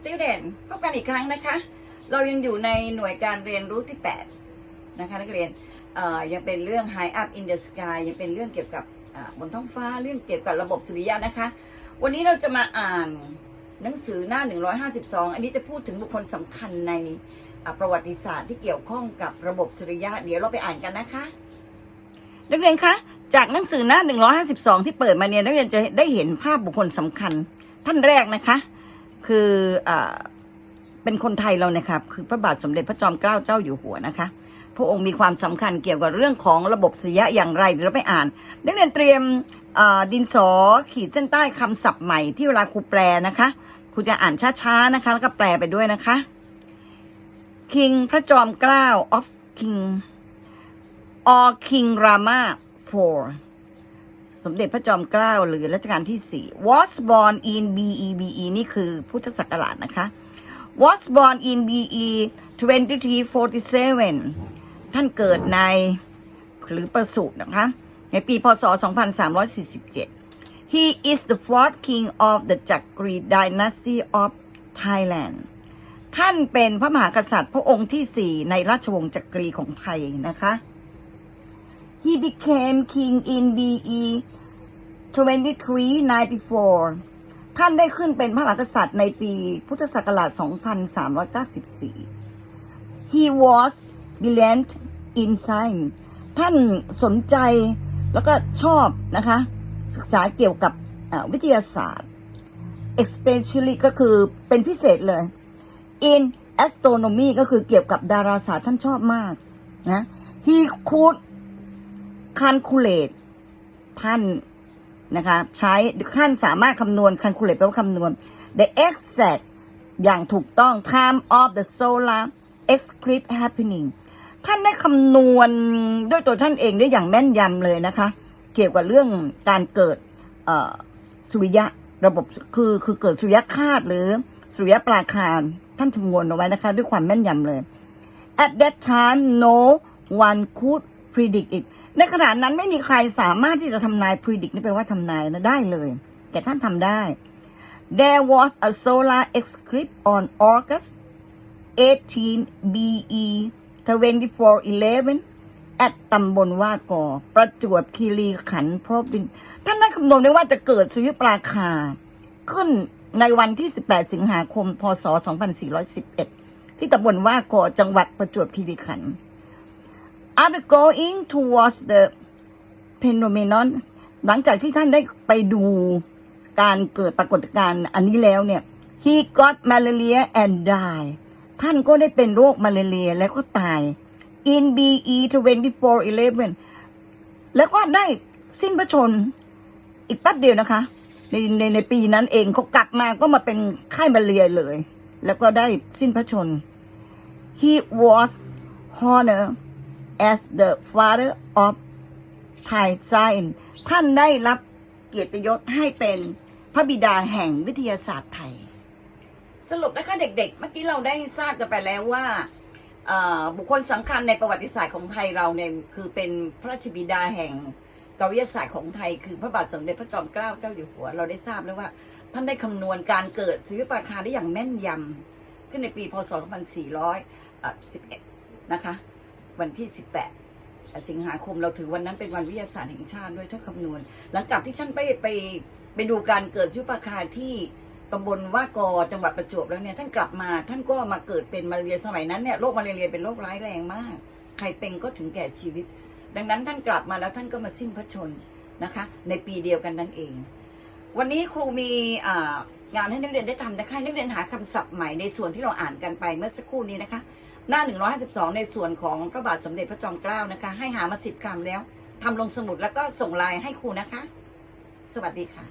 student พบกันอีกครั้งนะคะ เรายังอยู่ในหน่วยการเรียนรู้ที่ 8 นะคะนักเรียนยังเป็นเรื่อง High Up in the Sky ยังเป็นเรื่องเกี่ยวกับบนท้องฟ้าเรื่องเกี่ยวกับระบบสุริยะนะคะ วันนี้เราจะมาอ่านหนังสือหน้า 152 อันนี้จะพูดถึงบุคคลสำคัญในประวัติศาสตร์ที่เกี่ยวข้องกับระบบสุริยะ เดี๋ยวเราไปอ่านกันนะคะนักเรียนคะจากหนังสือหน้า 152 ที่เปิดมาเนี่ยนักเรียนจะได้เห็นภาพบุคคลสำคัญท่านแรกนะคะ คืออเป็นคนไทยเราเนี่ยครับคือพระบาทสมเด็จพระจอมเกล้าเจ้าอยู่หัวนะคะ พระองค์มีความสำคัญเกี่ยวกับเรื่องของระบบสุริยะอย่างไรเราไปอ่านนักเรียนเตรียมดินสอขีดเส้นใต้คำศัพท์ใหม่ที่เวลาครูแปลนะคะครูจะอ่านช้าๆนะคะ แล้วก็แปลไปด้วยนะคะ King พระจอมเกล้า of King or King Rama IV สมเด็จพระจอมเกล้าหรือรัชกาลที่4 was born in BEBE นี่คือพุทธศักราชนะคะ was born in BE 2347 ท่านเกิดในหรือประสูตินะคะ ในปีพศ 2347 He is the fourth king of the Chakri dynasty of Thailand ท่านเป็นพระมหากษัตริย์พระองค์ที่4ในราชวงศ์จักรีของไทยนะคะ He became king in BE 2394 ท่านได้ขึ้นเป็นพระมหากษัตริย์ในปีพุทธศักราช 2394 He was brilliant in science ท่านสนใจแล้วก็ชอบนะคะ ศึกษาเกี่ยวกับวิทยาศาสตร์ especially ก็คือเป็นพิเศษเลย in astronomy ก็คือเกี่ยวกับดาราศาสตร์ท่านชอบมากนะ he could calculate ท่านนะคะ ใช้ท่านสามารถคำนวณ calculate แปลว่าคำนวณ the exact อย่างถูกต้อง time of the solar eclipse happening ท่านได้คำนวณด้วยตัวท่านเองได้อย่างแม่นยำเลยนะคะ เกี่ยวกับเรื่องการเกิดสุริยะระบบคือคือเกิดสุริยคาตหรือสุริยปราคารท่านคำนวณเอาไว้นะคะ ด้วยความแม่นยำเลย At that time no one could predict it ในขณะนั้นไม่มีใครสามารถที่จะทำนาย predict นี่แปลว่าทำนายนะได้เลย แต่ท่านทำได้ There was a solar eclipse on August 18 BE 2411 at ตำบลว่ากอ ประจวบคีรีขันธ์พรบิน ท่านได้คำนวณได้ว่าจะเกิดสุริยุปราคา ขึ้นในวันที่ 18 สิงหาคม พศ 2411 ที่ตำบลว่ากอ จังหวัดประจวบคีรีขันธ์ After going towards the phenomenon หลังจากที่ท่านได้ไปดูการเกิดปรากฏการณ์อันนี้แล้วเนี่ย he got malaria and died ท่านก็ได้เป็นโรคมาลาเรียแล้วก็ตาย in BE 2411 แล้วก็ได้สิ้นพระชนอีกแป๊บเดียวนะคะ ในในในปีนั้นเองเขากลับมาก็มาเป็นไข้มาลาเรียเลย แล้วก็ได้สิ้นพระชน he was honored as the father of Thai science ท่านได้รับเกียรติยศให้เป็นพระบิดาแห่งวิทยาศาสตร์ไทย สรุปนะคะเด็กๆ เมื่อกี้เราได้ทราบกันไปแล้วว่าบุคคลสำคัญในประวัติศาสตร์ของไทยเราเนี่ยคือเป็นพระราชบิดาแห่งกวิทยาศาสตร์ของไทย คือพระบาทสมเด็จพระจอมเกล้าเจ้าอยู่หัว เราได้ทราบแล้วว่าท่านได้คำนวณการเกิดสุริยุปราคาได้อย่างแม่นยำขึ้นในปีพศ 2411 นะคะ วันที่ 18 สิงหาคมเราถือวันนั้นเป็นวันวิทยาศาสตร์แห่งชาติด้วยถ้าคำนวณ หลังจากที่ท่านไปไปไปดูการเกิดสุริยุปราคาที่ตำบลว่ากอจังหวัดประจวบแล้วเนี่ยท่านกลับมา ท่านก็มาเกิดเป็นมาเรียสมัยนั้นเนี่ยโรคมาเรียเป็นโรคร้ายแรงมาก ใครเป็นก็ถึงแก่ชีวิต ดังนั้นท่านกลับมาแล้วท่านก็มาสิ้นพระชนนะคะ ในปีเดียวกันนั่นเอง วันนี้ครูมีงานให้นักเรียนได้ทำนะคะให้นักเรียนหาคำศัพท์ใหม่ในส่วนที่เราอ่านกันไปเมื่อสักครู่นี้นะคะ หน้า 152 ในส่วนของพระบาทสมเด็จพระจอมเกล้านะคะ ให้หามาสิบคำแล้วทำลงสมุดแล้วก็ส่งไลน์ให้ครูนะคะ สวัสดีค่ะ